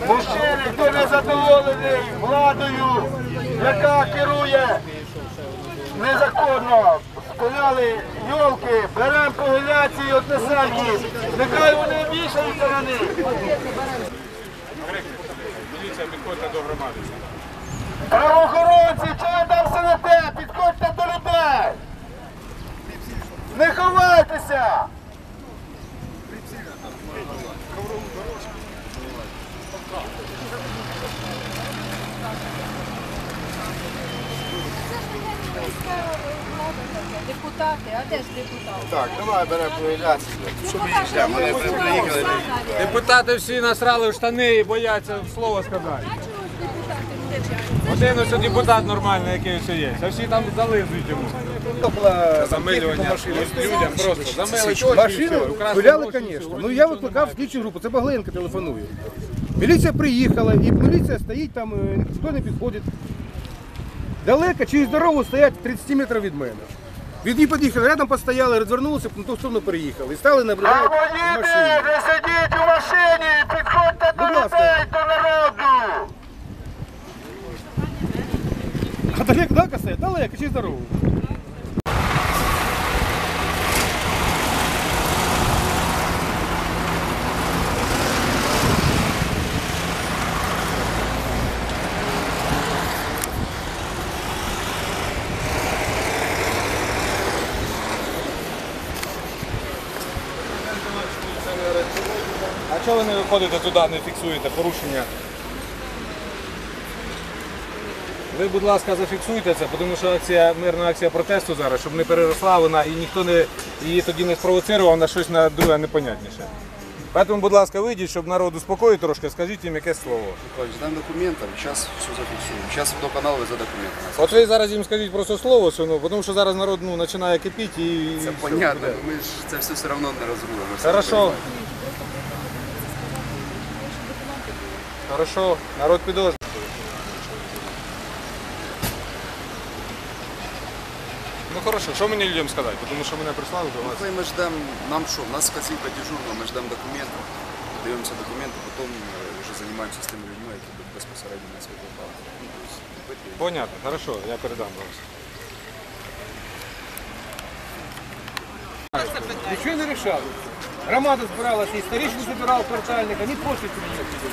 Мужчини, хто не задоволений владою, яка керує незаконно, спиляли йолки, беремо по гіляції, отнесемо. Нехай вони вішаються на них. Міліція, підходьте до громади. Правоохоронці, чого там сидите? Підходьте до людей! Не ховайтеся! Депутати, а де ж депутати? Так, давай беремо по гіляції. Депутати всі насрали в штани і бояться слово сказати. Один ось депутат нормальний, який все є. А всі там зализують йому. Замилювання людям просто. Замили. Машину Украсти звісно. Ну я викликав слідчу групу, це Багленко телефонує. Міліція приїхала, і міліція стоїть там, е, ніхто не підходить. Далеко, через дорогу стоять 30 метрів від мене. Від них під'їхали, рядом постояли, розвернулися, на ту сторону переїхали. І стали наблюдати машині. не сидіть у машині, підходьте до Будь ласка. людей, до народу. А далеко, далеко стоять? Далеко, через дорогу. Виходите туди, не фіксуєте порушення? Ви, будь ласка, зафіксуйте це, тому що акція, мирна акція протесту зараз, щоб не переросла вона і ніхто не, її тоді не спровоцирував на щось на друге непонятніше. Тому, будь ласка, вийдіть, щоб народ успокоїть трошки, скажіть їм якесь слово. Дам документов, сейчас все зафиксируем. Сейчас водоканал вы за документами. От ви зараз їм скажіть просто слово, що, ну, тому що зараз народ ну, починає кипіти і. і Це все понятно, ми ж це все все одно не самі Хорошо. Хорошо, народ підожде. Ну хорошо, що мені людям сказати? Тому що мене прислали до вас. Коли ми ждем, нам що, у нас вказівка дежурна, ми ждемо документи, даємося документи, потім е, вже займаємося з тими людьми, які будуть безпосередньо нас викликали. Ну, тобто, допитуємо. Понятно, хорошо, я передам вас. Нічого не рішали. Громада збиралася, і старішин збирав квартальник, вони просто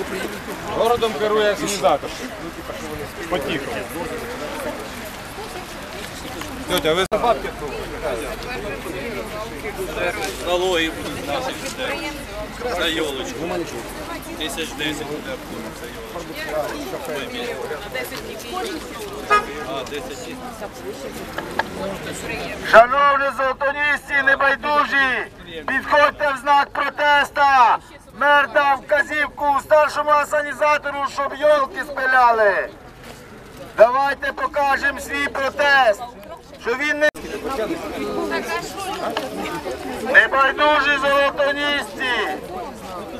приїхали. Городом керує організатор. Потіху. Тетя, ви Бабки Налоги будуть наші за йолочку. Тисяч десять буде за йолочку. А, 10 Шановні золотоністі, небайдужі, підходьте в знак протеста. Мер дав вказівку старшому асанізатору, щоб йолки спиляли. Давайте покажемо свій протест, що він не... Небайдужі золотоністі,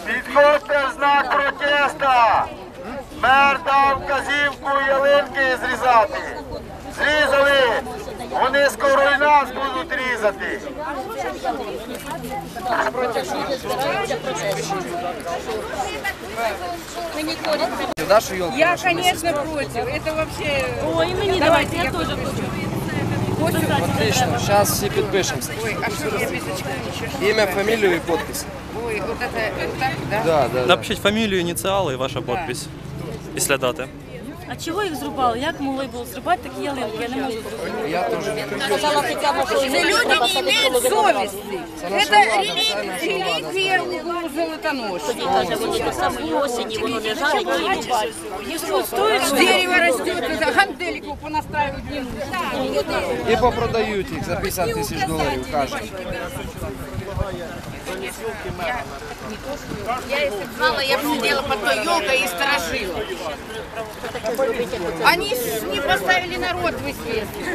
підходьте в знак протеста. Мер дав вказівку ялинки зрізати. Зрізали. Вони скоро і нас будуть різати. Я, конечно, против. Это вообще... Ой, мені давайте, я теж хочу. Сейчас все підпишемося. Ой, а что, я писочку ничего? Ім'я, фамілію і підпис. Ой, вот это, это так, да? Да, да, да. Напишіть фамілію, ініціали і ваша підпис. Після дати. А чого їх зрубали? Як могли було зрубати такі ялинки? Я не можу зрозуміти. Я теж не Это люди не имеют совести. Это рели- религия у золотоношей. Каже, воно так само осені, воно лежало, і не бачиш. Якщо стоїть, Дерево растет, это гантелику понастраивать не нужно. І попродають їх за 50 тисяч доларів кожен. Я если бы знала, я бы сидела под той елкой и сторожила. Они ж не поставили народ в известность.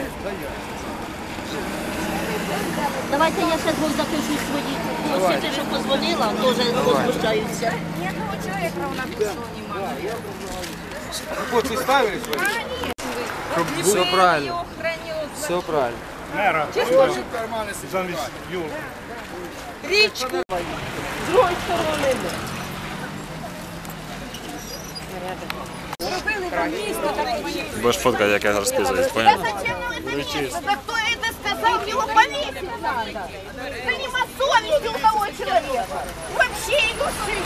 Давайте я ще двох запишу свої. Ось те, що позвонила, теж возмущаються. Подпись ставили свої? Все правильно. Все правильно. Будеш фоткати, як я розписуюсь, понял? Зачем нам это место? Да кто это сказал, его повесить надо? Да нема совести у того человека. Вообще и души.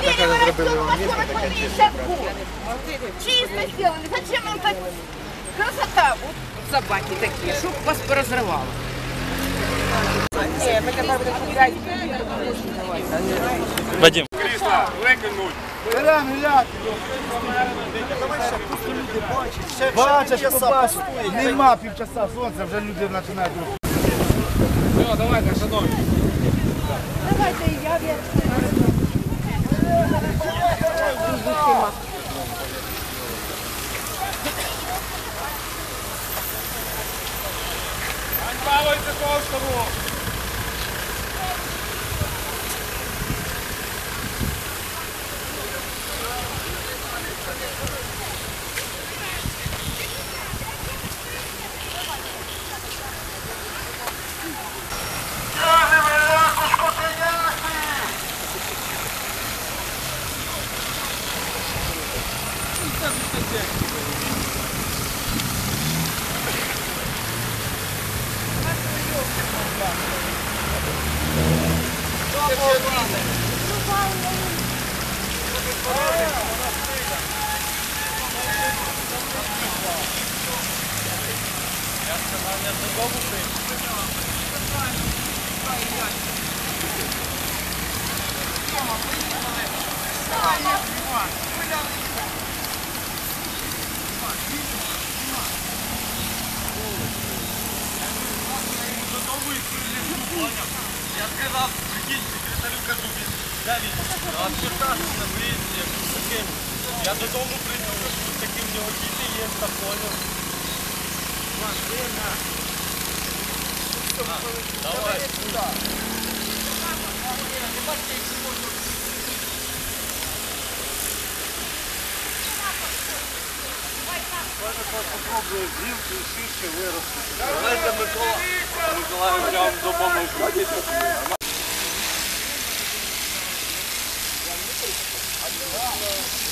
Дерево растет по 40 по 50 год. Чисто сделали. Зачем нам так? Красота. Вот Собаки такие, чтоб вас поразрывало. Вадим, Беремо гуляти. Бачиш, побачиш. Нема півчаса сонця, вже люди починають рухати. Все, давайте, шановні. Павло Циковському! Я сказав, прикиньте. кажу, він де він відвертався на виїзді, таким. Я додому прийду, що таким в нього діти є, такою. Машина. Давай. Не бачите, як можна. Попробую грілки і шишки виростити. Давайте Микола Миколаївич вам допоможе.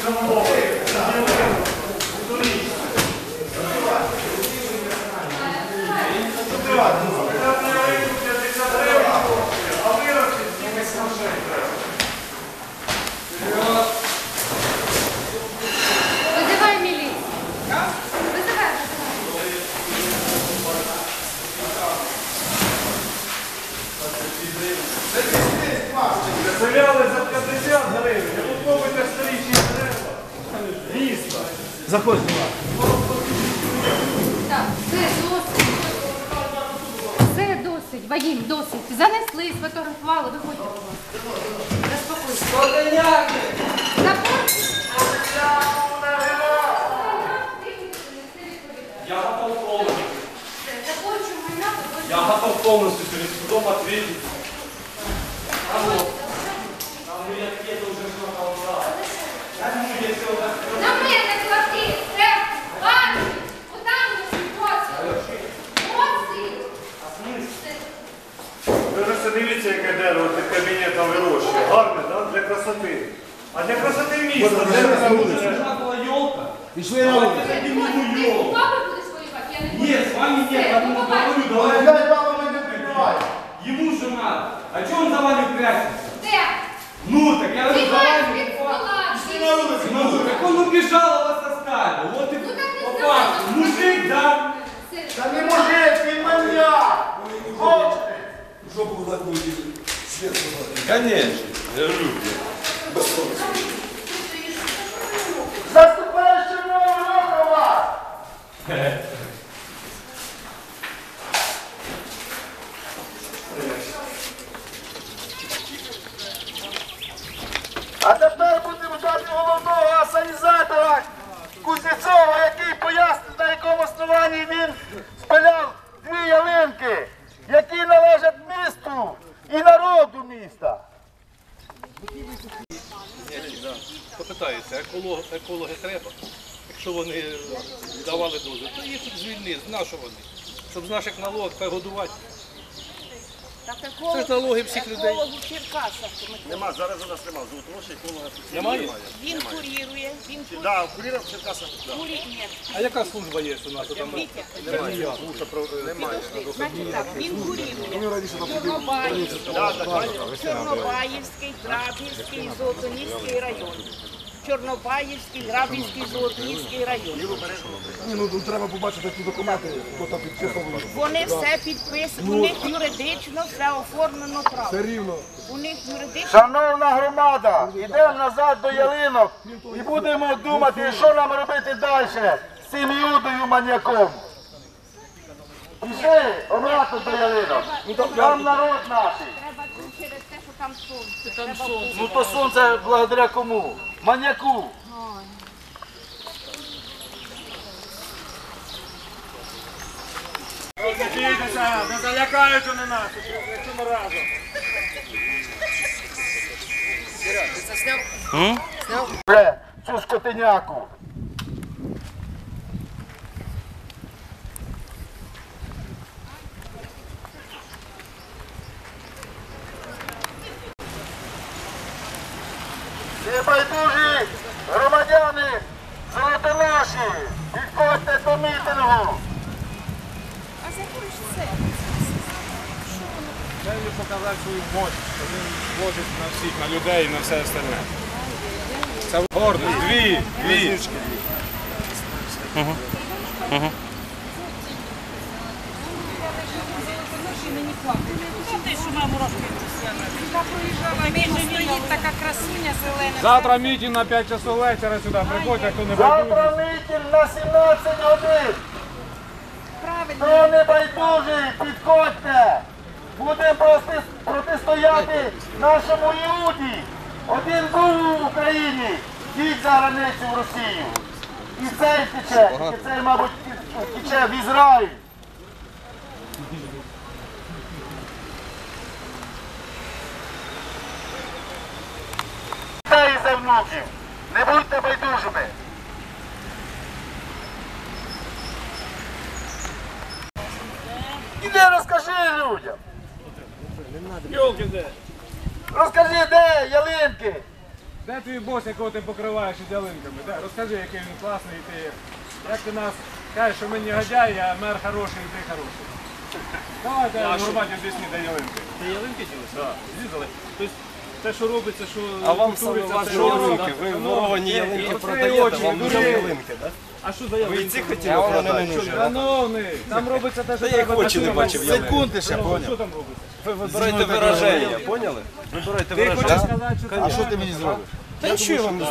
Вызывай Заходь, Так, все досить. Все досить. Вадим, досить. Занесли, сфотографували, виходьте. Я готов виходьте. Я готов повністю перед судом ответить. На мене квартири, треба, бачу, отам, красоти. А для красоти міста, де ви на вулиці? Пішли на вулицю. Папа будеш воювати? Я не буду. Ні, з вами ні, Все, я до побачення. давай. Я баба мене прикриває. Йому що надо. А чого він за вами прячеться? Де? Ну, так я говорю, за Тікай вами. від стола. Пішли на вулицю, на вулицю. Так он убежал, вас оставил. Вот и Ну, так не по знаю. факту. Мужик, да? Все. Та не мужик, він маньяк. Хлопці. Заступаючи нового року вас! А тепер будемо ждати головного асанізатора Кузнєцова, який пояснить, на якому основанні він спиляв дві ялинки, які належать місту і народу міста. Попитаються, еколог, екологи треба. Якщо вони давали дозвіл, то їх тут звільни, на що вони? Щоб з наших налогів прогодувати. Це ж налоги всіх людей. Еколог у Черкасах. Нема, зараз у нас нема. Золотоноша еколога. Немає? Він курірує, він курірує. Да, куріра в Черкасах. Курі... Ні, А яка служба є у нас? Там? Вітя, Немає. значить так, він курірує. Чорнобаївський, Чорнобаївський, Грабівський, Золотоніський район. Чорнобаївський, Грабівський, Золотоніський район. Ну, тут треба побачити ті документи, хто там підписував. Вони все підписують, у них юридично все оформлено право. Все рівно. У них юридично Шановна громада, йдемо назад до ялинок і будемо думати, що нам робити далі з цим Іудою маньяком. Пішли обратно до ялинок. Там народ наш. треба через те, що там сонце. Ну то сонце благодаря кому? Маньяку. Не залякають вони нас, якщо ми разом. Бре, цю скотиняку. Небайдужі громадяни золотоноші, підходьте до мітингу. Треба показати свою мощь, що він на всіх, на людей і на все остальне. Це гордость. Дві, дві. Красуня зелена. Завтра мітинг на 5 часов вечора сюди. Приходьте, хто не байдужий. Завтра мітинг на 17 годин. Хто не байдужий, підходьте. Будемо протистояти нашому Іуді. Один був в Україні, їдь за границю в Росію. І цей втече, і цей, мабуть, втече в Ізраїль. Та за внуків. Не будьте байдужими. Іди розкажи людям. Йолки де? Розкажи, де ялинки. Де твій бос, якого ти покриваєш із ялинками? Де? Розкажи, який він класний і ти. Як ти нас кажеш, що ми не негодяї, а мер хороший і ти хороший. Давайте нормально об'ясні, де ялинки. Ти ялинки ділися? Так. Зрізали. Тобто те, що робиться, що А вам саме це ялинки. Ви воровані ялинки продаєте, вам нужні ялинки, так? А що за ялинки? Ви і ці хотіли продати? Шановний, там робиться те, що Та я їх треба. очі не бачив ялинки. Секунди ще, поняв. Що там робиться? Ви вибирайте вираження, поняли? Вибирайте вираження. А що ти мені зробиш? Та що вам.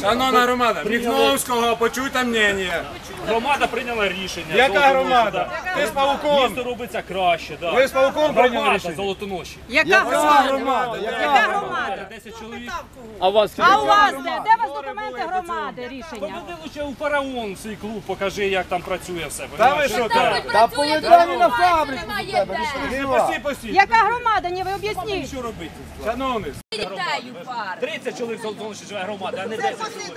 Шановна громада, Міхновського, почуйте мнення. Громада прийняла рішення. Яка громада? да. Ти з пауком. Місто робиться краще, да. Ви з пауком прийняли Громада рішення? золотоноші. Яка громада? Яка громада? 10 чоловік. А у вас де? Де у вас документи громади рішення? Поведи лучше у фараон свій клуб, покажи, як там працює все. Та ви що так? хоч на фабрику посі, посі. Яка громада? Ні, ви об'ясніть. Що робити? Шановний, Літаю пар. 30 чоловік Солоноші живе громада, а не 10 чоловік.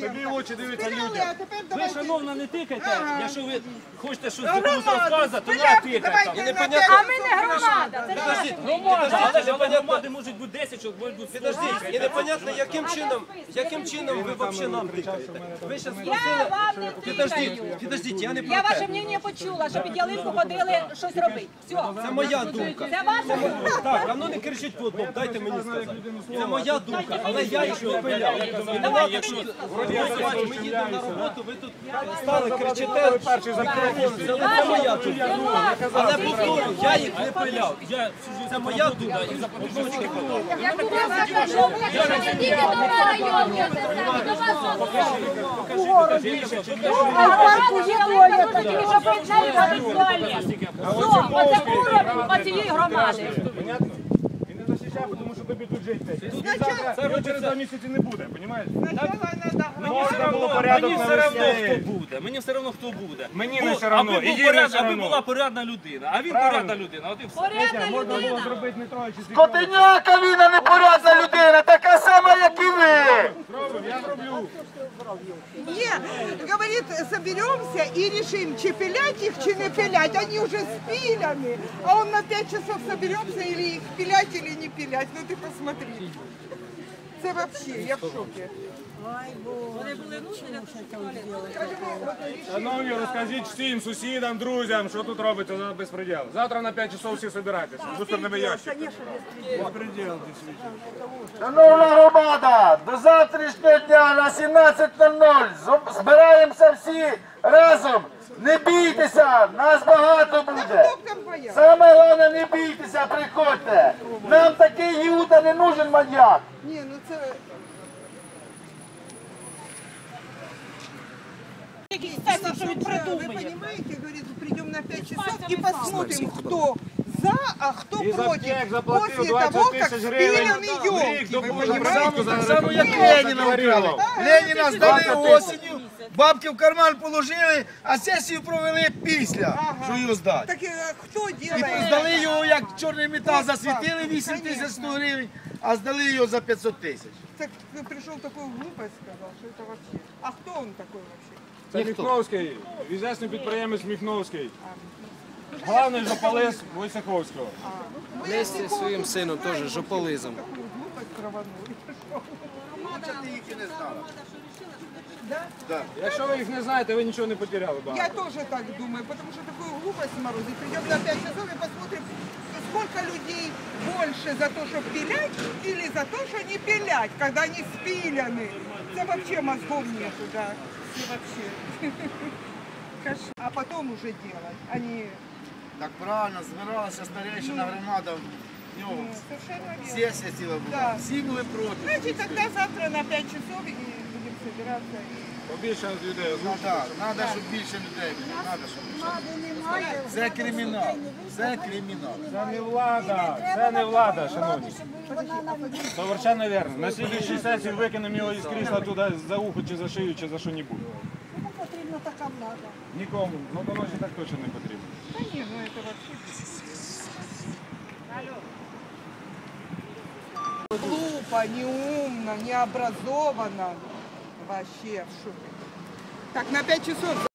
Тобі в очі дивиться люди. Ви, шановна, не тикайте. Якщо ви хочете щось комусь розказати, то не тикайте. А ми не громада. Це не наша Громада, але ж громади можуть бути 10 чоловік, можуть бути 100 І непонятно, яким чином, яким чином ви взагалі нам тикаєте. Ви Я вам не тикаю. підождіть, я не Я про ваше те. мнення почула, що під ялинку ходили щось робити. Все. Це моя думка. Це думка. Так, а ну не кричіть по одному, дайте мені сказати. Це моя думка, але я їх не пиляв. І мене, якщо ми їдемо на роботу, ви тут стали, кричите, Це моя думка. Але повторю, я їх не пиляв. Я- Це моя думка. І за подушечки потім. Я тобі скажу, що не тільки до мене районі, до вас Оце уровень оцієї громади. Понятно? І не захищай, тому що тобі тут жити. Тут завтра, через два місяці не буде, розумієш? Можна було порядок Мені все одно хто буде. Мені все одно хто буде. Мені не все одно, Аби, був їй поряд- аби була порядна людина, а він Правильно. порядна людина. От і все. Порядна Можна було людина. зробити не троє чи скільки. Він, а не порядна людина, така сама, як і ви. Я зроблю. Не, говорит, соберемся и решим, пилять их, чи не пилять. Они уже спиляны. А он на пять часов соберемся или их пилять, или не пилять. Ну ты посмотри. Это вообще, я в шоке. Шановні, розкажіть всім сусідам, друзям, що тут робиться за безпреділ. Завтра на 5 часов всі збирайтеся. Мусорними ящиками. Безпреділ. Шановна громада, до завтрашнього дня на 17.00 збираємося всі разом. Не бійтеся, нас багато буде. Кто там боялся? Саме головне, не бійтеся, приходьте. Нам такий Юта не нужен маньяк. Не, ну це... Вы понимаете, говорит, придем на 5 часов и посмотрим, кто за, а кто І за против. тек заплатив После 20 того, как тисяч гривень. спилены в елки. рік Вы добув понимаете? за само, як Леніна вкрали. Леніна здали осінню, бабки в карман положили, а сесію провели після, що його здати. Так э, кто І делает? здали його, як чорний метал засвітили 8 тисяч 100 гривень, а здали його за 500 тисяч. Так ну, пришел такой глупость, сказал, что это вообще. А кто он такой вообще? Це Міхновський, відомий підприємець Міхновський. Главний жополиз Войцеховського. Вместе зі своїм сином теж жополизом. Глупость траванули. Якщо ви їх не знаєте, ви нічого не потеряли. Я багато. тоже так думаю, потому что такую глупость морозить. Придем на 5 часов и посмотрим, сколько людей больше за то, что пилять, или за то, что не пилять, когда они спиляны. Это вообще мозгов нету, да. Вообще. А потом уже делать. Они Так правильно, збиралася старейшина громада. Верно. сесія ціла була. Да. Всі були проти. Значит, тогда завтра на 5 часов и будем собираться. Побільше людей Ну так, треба, щоб більше людей було. Надо, щоб. Це кримінал. Це кримінал. Це не влада, це не влада, шановні. Совершенно верно. На слідчій сесії викинемо його із крісла туди за ухо чи за шию, чи за що-небудь. Кому потрібна така влада? Нікому. Ну, тому що так точно не потрібно. Да не, ну это вообще... Глупо, неумно, необразованно. Вообще в шоке. Так, на 5 часов